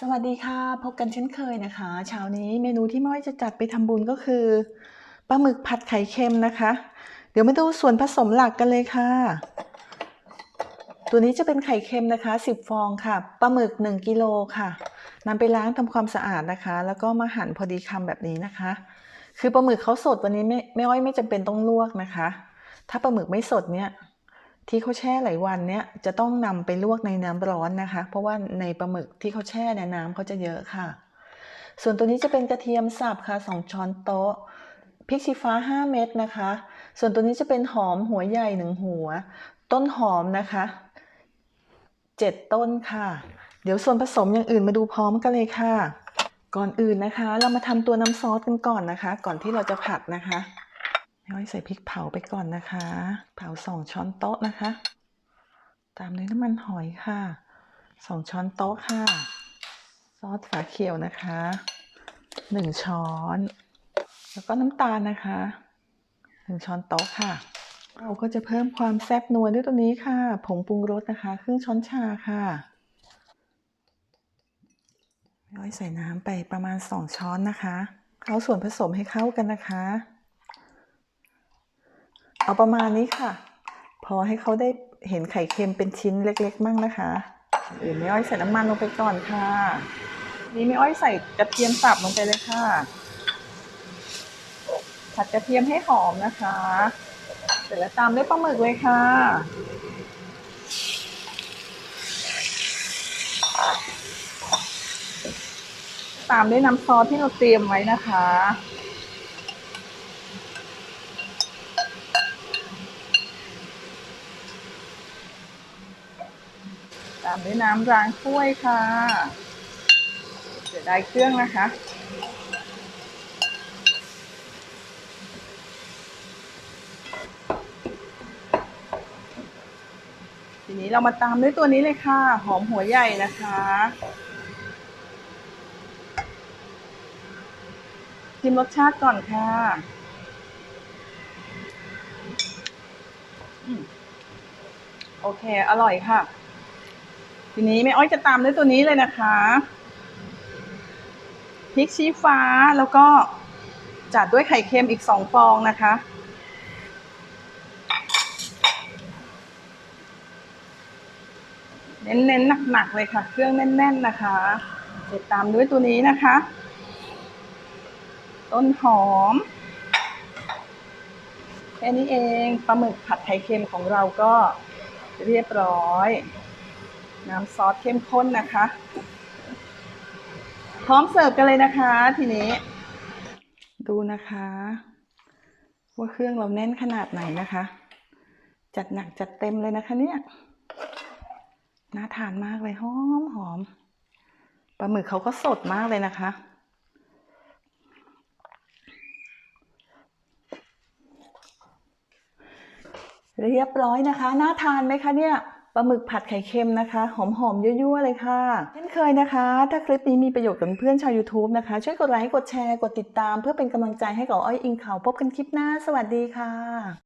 สวัสดีค่ะ พบกันเช่นเคยนะคะเช้านี้เมนูที่ม้อยจะจัดไปทำบุญก็คือปลาหมึกผัดไข่เค็มนะคะ เดี๋ยวมาดูส่วนผสมหลักกันเลยค่ะ ตัวนี้จะเป็นไข่เค็มนะคะ 10 ฟองค่ะปลาหมึก 1 กิโลค่ะนำไปล้างทำความสะอาดนะคะ แล้วก็มาหั่นพอดีคำแบบนี้นะคะ คือปลาหมึกเขาสดวันนี้ไม่ไม่อ้อยไม่จำเป็นต้องลวกนะคะ ถ้าปลาหมึกไม่สดเนี่ย ที่เขาแช่หลายวันเนี่ยจะต้องนำไปลวกในน้ำร้อนนะคะ เพราะว่าในปลาหมึกที่เขาแช่เนี่ยน้ำเขาจะเยอะค่ะ ส่วนตัวนี้จะเป็นกระเทียมสับค่ะ2ช้อนโต๊ะพริกชี้ฟ้า 5 เม็ดนะคะ ส่วนตัวนี้จะเป็นหอมหัวใหญ่หนึ่งหัว ต้นหอมนะคะ 7 ต้นค่ะ เดี๋ยวส่วนผสมอย่างอื่นมาดูพร้อมกันเลยค่ะ ก่อนอื่นนะคะ เรามาทำตัวน้ำซอสกันก่อนนะคะ ก่อนที่เราจะผัดนะคะ ไม่อ้อยใส่พริกเผาไปก่อนนะคะ เผาสองช้อนโต๊ะนะคะ ตามด้วยน้ำมันหอยค่ะสองช้อนโต๊ะค่ะ ซอสฝาเขียวนะคะหนึ่งช้อน แล้วก็น้ำตาลนะคะหนึ่งช้อนโต๊ะค่ะ เราก็จะเพิ่มความแซ่บนัวด้วยตัวนี้ค่ะผงปรุงรสนะคะครึ่งช้อนชาค่ะไม่อ้อยใส่น้ำไปประมาณสองช้อนนะคะเอาส่วนผสมให้เข้ากันนะคะ เอาประมาณนี้ค่ะ พอให้เขาได้เห็นไข่เค็มเป็นชิ้นเล็กๆมั่งนะคะอื่นไม่อ้อยใส่น้ำมันลงไปก่อนค่ะ นี่ไม่อ้อยใส่กระเทียมสับลงไปเลยค่ะ ผัดกระเทียมให้หอมนะคะ เสร็จแล้วตามด้วยปลาหมึกเลยค่ะตามด้วยน้ำซอสที่เราเตรียมไว้นะคะ ตามด้วยน้ำล้างถ้วยค่ะเสียดายเครื่องนะคะ ทีนี้เรามาตามด้วยตัวนี้เลยค่ะ หอมหัวใหญ่นะคะชิมรสชาติก่อนค่ะโอเค อร่อยค่ะ ทีนี้แม่อ้อยจะตามด้วยตัวนี้เลยนะคะพริกชี้ฟ้าแล้วก็จัดด้วยไข่เค็มอีกสองฟองนะคะ เน้นๆหนักๆเลยค่ะ เครื่องแน่น ๆนะคะ เสร็จตามด้วยตัวนี้นะคะ ต้นหอมแค่นี้เองปลาหมึกผัดไข่เค็มของเราก็เรียบร้อย น้ำซอสเข้มข้นนะคะ พร้อมเสิร์ฟกันเลยนะคะ ทีนี้ ดูนะคะ ว่าเครื่องเราแน่นขนาดไหนนะคะ จัดหนักจัดเต็มเลยนะคะเนี่ยน่าทานมากเลยหอมหอมปลาหมึกเขาก็สดมากเลยนะคะ เรียบร้อยนะคะ น่าทานไหมคะเนี่ย ปลาหมึกผัดไข่เค็มนะคะ หอมๆยั่วๆเลยค่ะเช่นเคยนะคะ ถ้าคลิปนี้มีประโยชน์กับเพื่อนชาว YouTube นะคะ ช่วยกดไลค์กดแชร์กดติดตาม เพื่อเป็นกำลังใจให้กับอ้อยอิงเขาพบกันคลิปหน้า สวัสดีค่ะ